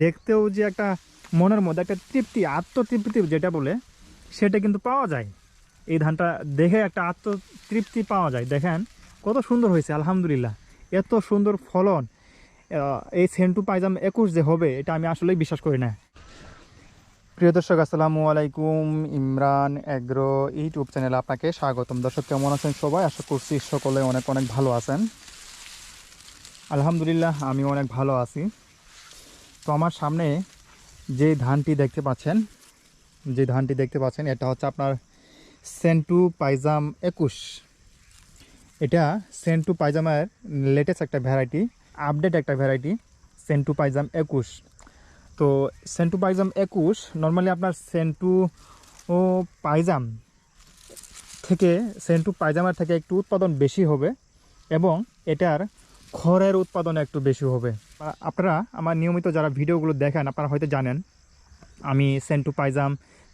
দেখতেও যে একটা মনের মধ্যে একটা তৃপ্তি আত্মতৃপ্তি যেটা বলে সেটা কিন্তু পাওয়া যায়। এই ধানটা দেখে একটা আত্মতৃপ্তি পাওয়া যায়। দেখেন কত সুন্দর হয়েছে আলহামদুলিল্লাহ। এত সুন্দর ফলন। এই সেন্টু পাইজাম একুশ যে হবে এটা আমি আসলেই বিশ্বাস করি না। প্রিয় দর্শক আসসালামু আলাইকুম। ইমরান অ্যাগ্রো ইউটিউব চ্যানেলে আপনাকে স্বাগতম। দর্শক কেমন আছেন সবাই? আশা করছি সকলে অনেক অনেক ভালো আছেন। আলহামদুলিল্লাহ আমি অনেক ভালো আছি। তো আমার সামনে যে ধানটি দেখতে পাচ্ছেন, যে ধানটি দেখতে পাচ্ছেন, এটা হচ্ছে আপনার সেন্টু পাইজাম একুশ। এটা সেন্টু পাইজামের লেটেস্ট একটা ভ্যারাইটি আপডেট একটা ভ্যারাইটি সেন্টু পাইজাম একুশ। তো সেন্টু পাইজাম একুশ নর্মালি আপনার সেন্টু ও পাইজাম থেকে, সেন্টু পাইজামার থেকে একটু উৎপাদন বেশি হবে এবং এটার খড়ের উৎপাদন একটু বেশি হবে। আপনারা আমার নিয়মিত যারা ভিডিওগুলো দেখেন, আপনারা হয়তো জানেন, আমি সেন্টু পাইজাম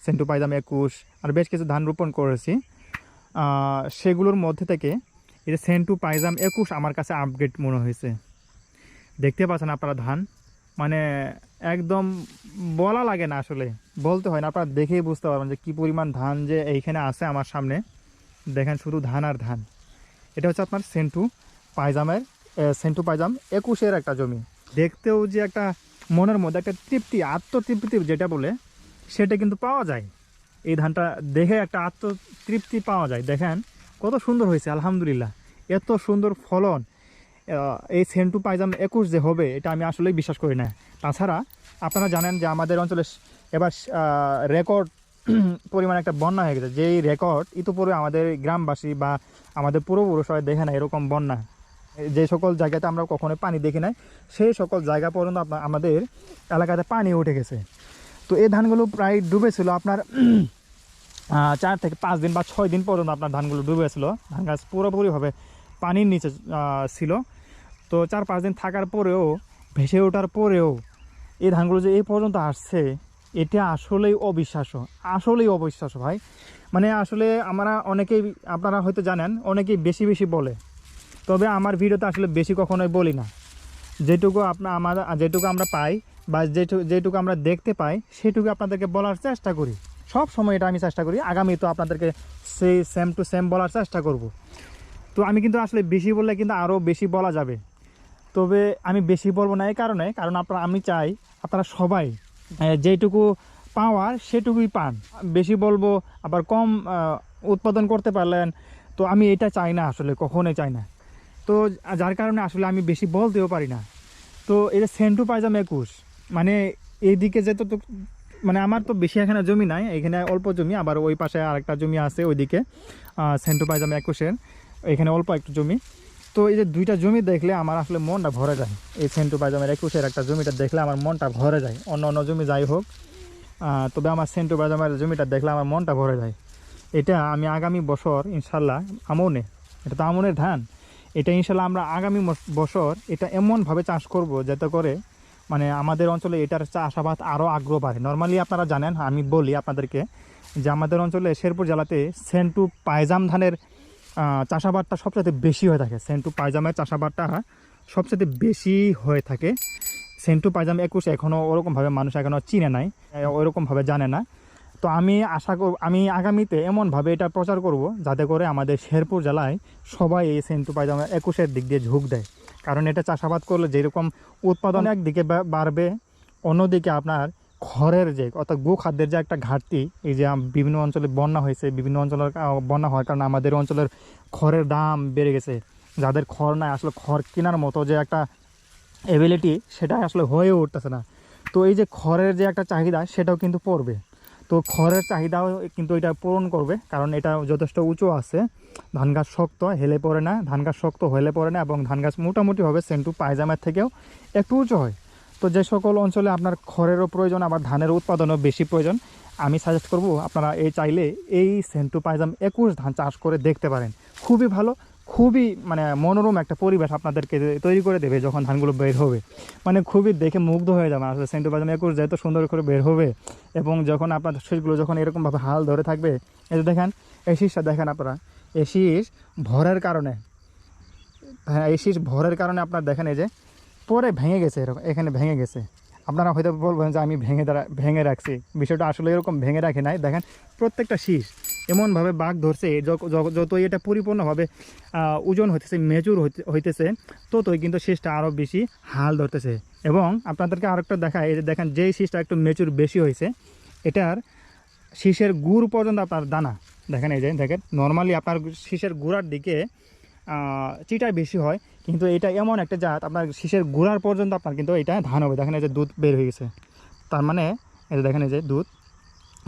সেন্টু পাইজাম একুশ, আর বেশ কিছু ধান রোপণ করেছি। সেগুলোর মধ্যে থেকে এই যে সেন্টু পাইজাম একুশ আমার কাছে আপগ্রেড মনে হয়েছে। দেখতে পাচ্ছেন আপনারা ধান মানে একদম বলা লাগে না আসলে, বলতে হয় না। আপনারা দেখেই বুঝতে পারবেন যে কী পরিমাণ ধান যে এইখানে আছে আমার সামনে। দেখেন শুধু ধান আর ধান। এটা হচ্ছে আপনার সেন্টু পায়জামের সেন্টু পায়জাম একুশের একটা জমি। দেখতেও যে একটা মনের মধ্যে একটা তৃপ্তি, আত্মতৃপ্তি যেটা বলে, সেটা কিন্তু পাওয়া যায়। এই ধানটা দেখে একটা আত্মতৃপ্তি পাওয়া যায়। দেখেন, কত সুন্দর হয়েছে, আলহামদুলিল্লাহ। এত সুন্দর ফলন। এই সেন্টু পাইজাম একুশ যে হবে, এটা আমি আসলেই বিশ্বাস করি না। তাছাড়া, আপনারা জানেন যে আমাদের অঞ্চলে এবার রেকর্ড পরিমাণ একটা বন্যা হয়ে গেছে। যেই রেকর্ড ইতিপূর্বে আমাদের গ্রামবাসী বা আমাদের পূর্বপুরুষরা দেখে না এরকম বন্যা। যে সকল জায়গাতে আমরা কখনো পানি দেখি নাই, সেই সকল জায়গা পর্যন্ত আমাদের এলাকাতে পানি উঠে গেছে। তো এই ধানগুলো প্রায় ডুবেছিল আপনার চার থেকে পাঁচ দিন বা ছয় দিন পর্যন্ত আপনার ধানগুলো ডুবেছিল। ধান গাছ পুরোপুরিভাবে পানির নিচে ছিল। তো চার পাঁচ দিন থাকার পরেও, ভেসে ওঠার পরেও এই ধানগুলো যে এই পর্যন্ত আসছে, এটা আসলেই অবিশ্বাস্য। আসলেই অবিশ্বাস্য ভাই। মানে আসলে আমরা অনেকেই, আপনারা হয়তো জানেন, অনেকেই বেশি বেশি বলে। তবে আমার ভিডিওতে আসলে বেশি কখনোই বলি না। যেটুকু আপনার আমার, যেটুকু আমরা পাই বা যেটুকু যেটুকু আমরা দেখতে পাই, সেটুকু আপনাদেরকে বলার চেষ্টা করি। সব সময় এটা আমি চেষ্টা করি, আগামী তো আপনাদেরকে সেই সেম টু সেম বলার চেষ্টা করব। তো আমি কিন্তু আসলে বেশি বললে কিন্তু আরও বেশি বলা যাবে। তবে আমি বেশি বলব না এই কারণে, কারণ আপনারা, আমি চাই আপনারা সবাই যেটুকু পাওয়ার সেটুকুই পান। বেশি বলব, আবার কম উৎপাদন করতে পারলেন, তো আমি এটা চাই না আসলে, কখনোই চাই না। তো যার কারণে আসলে আমি বেশি বল বলতেও পারি না। তো যে সেন্টু পাইজাম একুশ মানে এইদিকে যেত তো মানে আমার তো বেশি এখানে জমি নাই, এখানে অল্প জমি, আবার ওই পাশে আরেকটা জমি আছে ওইদিকে সেন্টু পাইজাম একুশের, এখানে অল্প একটু জমি। তো এই যে দুইটা জমি দেখলে আমার আসলে মনটা ভরে যায়। এই সেন্টু পাইজামের একুশের একটা জমিটা দেখলে আমার মনটা ভরে যায়, অন্য অন্য জমি যাই হোক। তবে আমার সেন্টু পাইজামের জমিটা দেখলে আমার মনটা ভরে যায়। এটা আমি আগামী বছর ইনশাল্লাহ আমনে, এটা তো আমনের ধান। এটা ইনশাল্লাহ আমরা আগামী বছর এটা এমনভাবে চাষ করব যাতে করে মানে আমাদের অঞ্চলে এটার চাষাবাদ আরও আগ্রহ বাড়ে। নর্মালি আপনারা জানেন, আমি বলি আপনাদেরকে যে আমাদের অঞ্চলে শেরপুর জেলাতে সেন্টু পায়জাম ধানের চাষাবাদটা সবচেয়ে বেশি হয়ে থাকে। সেন্টু পায়জামের চাষাবাদটা সবচেয়ে বেশি হয়ে থাকে। সেন্টু পায়জাম একুশ এখনও ওরকমভাবে মানুষ এখনও চিনে নাই ওরকমভাবে জানে না। তো আমি আশা করব আমি আগামীতে এমনভাবে এটা প্রচার করব যাতে করে আমাদের শেরপুর জেলায় সবাই এই সেন্টু পায়জামা একুশের দিক দিয়ে ঝুঁক দেয়। কারণ এটা চাষাবাদ করলে যেরকম উৎপাদন একদিকে বাড়বে, অন্যদিকে আপনার খড়ের যে অর্থাৎ গো খাদ্যের যে একটা ঘাটতি, এই যে বিভিন্ন অঞ্চলে বন্যা হয়েছে, বিভিন্ন অঞ্চলের বন্যা হওয়ার কারণে আমাদের অঞ্চলের খড়ের দাম বেড়ে গেছে। যাদের খড় নাই, আসলে খড় কেনার মতো যে একটা এবিলিটি সেটা আসলে হয়ে উঠতেছে না। তো এই যে খড়ের যে একটা চাহিদা, সেটাও কিন্তু পড়বে। তো খড়ের চাহিদাও কিন্তু এটা পূরণ করবে, কারণ এটা যথেষ্ট উঁচু আছে। ধান গাছ শক্ত, হেলে পড়ে না। ধান গাছ শক্ত হলে পড়ে না এবং ধান গাছ মোটামুটিভাবে সেন্টু পায়জামের থেকেও একটু উঁচু হয়। তো যে সকল অঞ্চলে আপনার খড়েরও প্রয়োজন, আবার ধানের উৎপাদনও বেশি প্রয়োজন, আমি সাজেস্ট করব আপনারা এই চাইলে এই সেন্টু পায়জাম একুশ ধান চাষ করে দেখতে পারেন। খুবই ভালো। খুবই মানে মনোরম একটা পরিবেশ আপনাদেরকে তৈরি করে দেবে যখন ধানগুলো বের হবে। মানে খুবই দেখে মুগ্ধ হয়ে যাবে আসলে সেন্টু বাজাম একুশ যেহেতু সুন্দর করে বের হবে এবং যখন আপনার শীষগুলো যখন এরকমভাবে হাল ধরে থাকবে, এই যে দেখেন, এই শীষটা দেখেন আপনারা, এই শীষ ভরের কারণে হ্যাঁ এই শীষ ভরের কারণে আপনার দেখেন এই যে পরে ভেঙে গেছে এরকম, এখানে ভেঙে গেছে। আপনারা হয়তো বলবেন যে আমি ভেঙে দাঁড়া ভেঙে রাখছি। বিষয়টা আসলে এরকম ভেঙে রাখি নাই। দেখেন, প্রত্যেকটা শীষ এমনভাবে বাঘ ধরছে যতই এটা পরিপূর্ণভাবে ওজন হইতেছে, মেচুর হইতেছে, ততই কিন্তু শীষটা আরও বেশি হাল ধরতেছে। এবং আপনাদেরকে আরেকটা দেখায় এই যে দেখেন, যেই শীষটা একটু মেচুর বেশি হয়েছে এটার শীষের গুড় পর্যন্ত আপনার দানা। দেখেন এই যে, দেখেন নর্মালি আপনার শীষের গুড়ার দিকে চিটাই বেশি হয়, কিন্তু এটা এমন একটা জাত, আপনার শীষের গুড়ার পর্যন্ত আপনার কিন্তু এটা ধান হবে। দেখেন এই যে দুধ বের হয়ে গেছে। তার মানে এই যে দেখেন এই যে দুধ।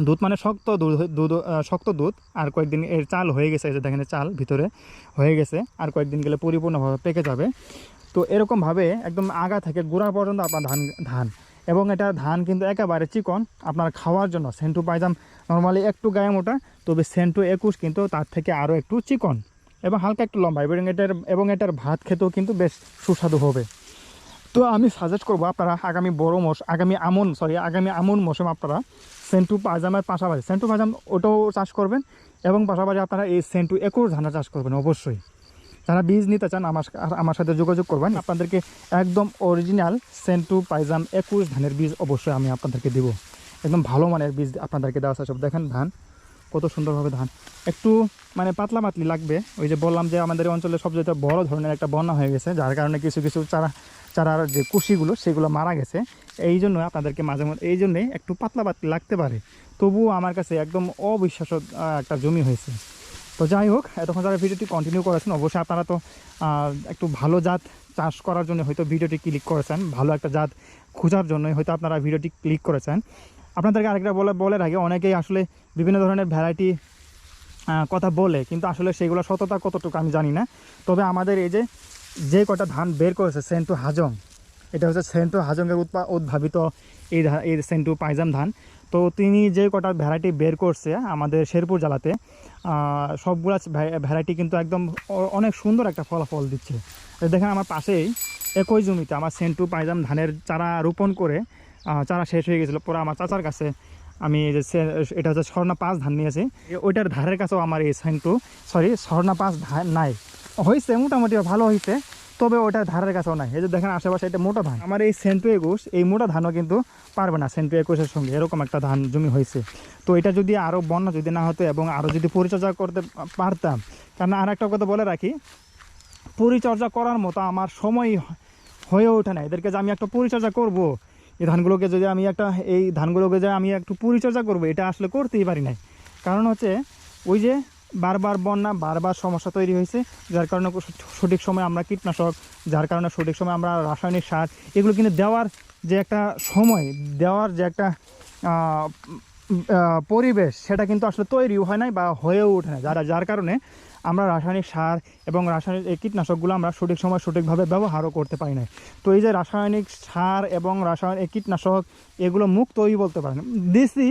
দুধ মানে শক্ত দুধ দুধ শক্ত দুধ, আর কয়েকদিন এর চাল হয়ে গেছে, এই যে দেখেন চাল ভিতরে হয়ে গেছে, আর কয়েকদিন গেলে পরিপূর্ণভাবে পেকে যাবে। তো এরকমভাবে একদম আগা থেকে গোড়া পর্যন্ত আপনার ধান ধান। এবং এটা ধান কিন্তু একেবারে চিকন, আপনার খাওয়ার জন্য। সেন্টু পাইজাম নর্মালি একটু গায়ে মোটা, তবে সেন্টু একুশ কিন্তু তার থেকে আরও একটু চিকন। এবং হালকা একটু লম্বা, এবং এটার এবং এটার ভাত খেতেও কিন্তু বেশ সুস্বাদু হবে। তো আমি সাজেস্ট করব আপনারা আগামী বড় মৌস আগামী আমন সরি আগামী আমন মৌসুম আপনারা সেন্টু পাজামের পাশাপাশি, সেন্টু পাজাম ওটাও চাষ করবেন, এবং পাশাপাশি আপনারা এই সেন্টু একুশ ধানের চাষ করবেন অবশ্যই। যারা বীজ নিতে চান আমার আমার সাথে যোগাযোগ করবেন, আপনাদেরকে একদম অরিজিনাল সেন্টু পাইজাম একুশ ধানের বীজ অবশ্যই আমি আপনাদেরকে দেবো। একদম ভালো মানের বীজ আপনাদেরকে দেওয়া সব দেখেন ধান কত সুন্দরভাবে ধান। একটু মানে পাতলা পাতলি লাগবে। ওই যে বললাম যে আমাদের অঞ্চলে সবচেয়ে বড় ধরনের একটা বন্যা হয়ে গেছে, যার কারণে কিছু কিছু চারা, চারার যে কুশিগুলো, সেগুলো মারা গেছে। এই জন্য আপনাদেরকে মাঝে মধ্যে, এই জন্যে একটু পাতলা পাতলি লাগতে পারে। তবুও আমার কাছে একদম অবিশ্বাস্য একটা জমি হয়েছে। তো যাই হোক, এতক্ষণ যারা ভিডিওটি কন্টিনিউ করেছেন। অবশ্যই আপনারা তো একটু ভালো জাত চাষ করার জন্য হয়তো ভিডিওটি ক্লিক করেছেন। ভালো একটা জাত খোঁজার জন্য হয়তো আপনারা ভিডিওটি ক্লিক করেছেন। আপনাদেরকে আরেকটা বলে বলে রাখি, অনেকেই আসলে বিভিন্ন ধরনের ভ্যারাইটি কথা বলে, কিন্তু আসলে সেগুলো সততা কতটুকু আমি জানি না। তবে আমাদের এই যে যে কটা ধান বের করেছে, সেন্টু হাজং, এটা হচ্ছে সেন্টু হাজংয়ের উৎপা, উদ্ভাবিত এই এই সেন্টু পাইজাম ধান। তো তিনি যে কটা ভ্যারাইটি বের করছে আমাদের শেরপুর জেলাতে সবগুলা ভ্যারাইটি কিন্তু একদম অনেক সুন্দর একটা ফলাফল দিচ্ছে। দেখেন আমার পাশেই একই জমিতে আমার সেন্টু পাইজাম ধানের চারা রোপণ করে চারা শেষ হয়ে গেছিল। পরে আমার চাচার কাছে আমি যে এটা হচ্ছে স্বর্ণা পাঁচ ধান নিয়েছি ওইটার ধারের কাছেও আমার এই সেন্টু সরি স্বর্ণা পাঁচ ধান নাই। হয়েছে, মোটামুটি ভালো হয়েছে, তবে ওটার ধারের কাছেও নাই। এই যে দেখেন, আশেপাশে এটা মোটা ধান। আমার এই সেন্টু একুশ, এই মোটা ধানও কিন্তু পারবে না সেন্টু একুশের সঙ্গে, এরকম একটা ধান জমি হয়েছে। তো এটা যদি আরও বন্যা যদি না হতো এবং আরও যদি পরিচর্যা করতে পারতাম, কারণ আর একটা কথা বলে রাখি, পরিচর্যা করার মতো আমার সময় হয়ে ওঠে না। এদেরকে যে আমি একটা পরিচর্যা করব এই ধানগুলোকে যদি আমি একটা, এই ধানগুলোকে যে আমি একটু পরিচর্যা করব, এটা আসলে করতেই পারি নাই। কারণ হচ্ছে, ওই যে বারবার বন্যা, বারবার সমস্যা তৈরি হয়েছে, যার কারণে সঠিক সময় আমরা কীটনাশক, যার কারণে সঠিক সময় আমরা রাসায়নিক সার, এগুলো কিন্তু দেওয়ার যে একটা সময়, দেওয়ার যে একটা পরিবেশ, সেটা কিন্তু আসলে তৈরি হয় নাই বা হয়েও ওঠে না যারা, যার কারণে আমরা রাসায়নিক সার এবং রাসায়নিক, এই কীটনাশকগুলো আমরা সঠিক সময় সঠিকভাবে ব্যবহারও করতে পারি না তো এই যে রাসায়নিক সার এবং রাসায়নিক কীটনাশক, এগুলো মুক্তই বলতে পারেন। দিছি,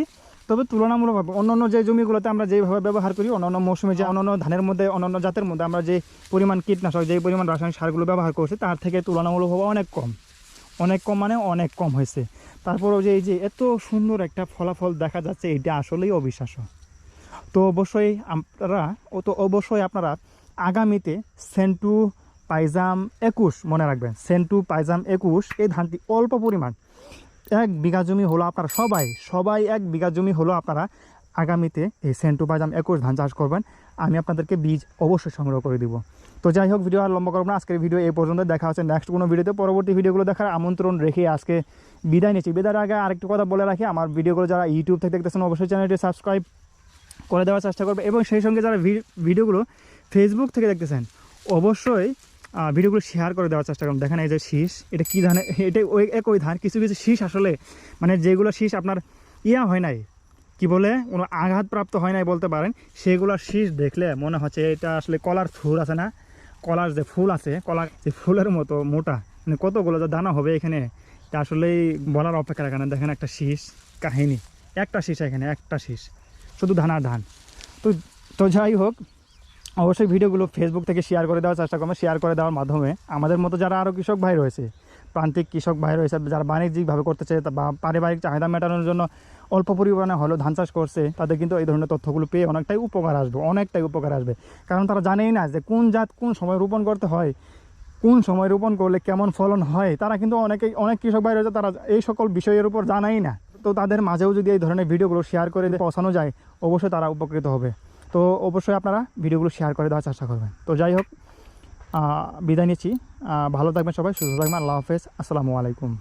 তবে তুলনামূলকভাবে অন্যান্য যে জমিগুলোতে আমরা যেভাবে ব্যবহার করি, অন্যান্য মৌসুমে যে অন্যান্য ধানের মধ্যে, অন্যান্য জাতের মধ্যে আমরা যে পরিমাণ কীটনাশক, যে পরিমাণ রাসায়নিক সারগুলো ব্যবহার করছি, তার থেকে তুলনামূলকভাবে অনেক কম। অনেক কম মানে অনেক কম হয়েছে। তারপরেও যে এই যে এত সুন্দর একটা ফলাফল দেখা যাচ্ছে, এটা আসলেই অবিশ্বাস্য। তো অবশ্যই আপনারা ও তো অবশ্যই আপনারা আগামীতে সেন্টু পাইজাম একুশ মনে রাখবেন, সেন্টু পাইজাম একুশ, এই ধানটি অল্প পরিমাণ। এক বিঘা জমি হলো আপনারা সবাই সবাই এক বিঘা জমি হলো আপনারা আগামীতে এই সেন্টু পাইজাম একুশ ধান চাষ করবেন। আমি আপনাদেরকে বীজ অবশ্যই সংগ্রহ করে দিব। তো যাই হোক, ভিডিও আর লম্বা করব না, আজকের ভিডিও এই পর্যন্ত, দেখা হচ্ছে নেক্সট কোনো ভিডিওতে পরবর্তী ভিডিওগুলো দেখার আমন্ত্রণ রেখে আজকে বিদায় নিচ্ছি। বিদায়ের আগে আরেকটু কথা বলে রাখি, আমার ভিডিওগুলো যারা ইউটিউব থেকে দেখতেছেন, অবশ্যই চ্যানেলটি সাবস্ক্রাইব করে দেওয়ার চেষ্টা করবে এবং সেই সঙ্গে যারা ভিডিওগুলো ফেসবুক থেকে দেখতেছেন, অবশ্যই ভিডিওগুলো শেয়ার করে দেওয়ার চেষ্টা করুন। দেখেন এই যে শীষ, এটা কী ধান এটা ওই একই ধান, কিছু কিছু শীষ আসলে মানে যেগুলো শীষ আপনার ইয়া হয় নাই, কি বলে, কোনো আঘাতপ্রাপ্ত হয় নাই বলতে পারেন সেগুলোর শীষ দেখলে মনে হচ্ছে এটা আসলে কলার ফুল আছে না? কলার যে ফুল আছে, কলার যে ফুলের মতো মোটা মানে কতগুলো যে দানা হবে এখানে, তা আসলেই বলার অপেক্ষা রাখে না। দেখেন একটা শীষ, কাহিনী, একটা শীষ এখানে, একটা শীষ। শুধু ধান আর ধান। তো তো যাই হোক, অবশ্যই ভিডিওগুলো ফেসবুক থেকে শেয়ার করে দেওয়ার চেষ্টা করবেন। শেয়ার করে দেওয়ার মাধ্যমে আমাদের মতো যারা আরও কৃষক ভাই রয়েছে, প্রান্তিক কৃষক ভাই রয়েছে, যারা বাণিজ্যিকভাবে করতে চায় বা পারিবারিক চাহিদা মেটানোর জন্য অল্প পরিমাণে হলেও ধান চাষ করছে, তাদের কিন্তু এই ধরনের তথ্যগুলো পেয়ে অনেকটাই উপকার আসবে, অনেকটাই উপকার আসবে। কারণ তারা জানেই না যে কোন জাত কোন সময় রোপণ করতে হয়, কোন সময় রোপণ করলে কেমন ফলন হয়, তারা কিন্তু অনেকেই, অনেক কৃষক ভাই রয়েছে, তারা এই সকল বিষয়ের উপর জানাই না। তো তাদের মাঝেও যদি এই ধরনের ভিডিওগুলো শেয়ার করে পৌঁছানো যায়, অবশ্যই তারা উপকৃত হবে। তো অবশ্যই আপনারা ভিডিওগুলো শেয়ার করে দেওয়ার চেষ্টা করবেন। তো যাই হোক বিদায় নিচ্ছি। ভালো থাকবেন সবাই, সুস্থ থাকবেন, আল্লাহ হাফেজ। আসসালামু আলাইকুম।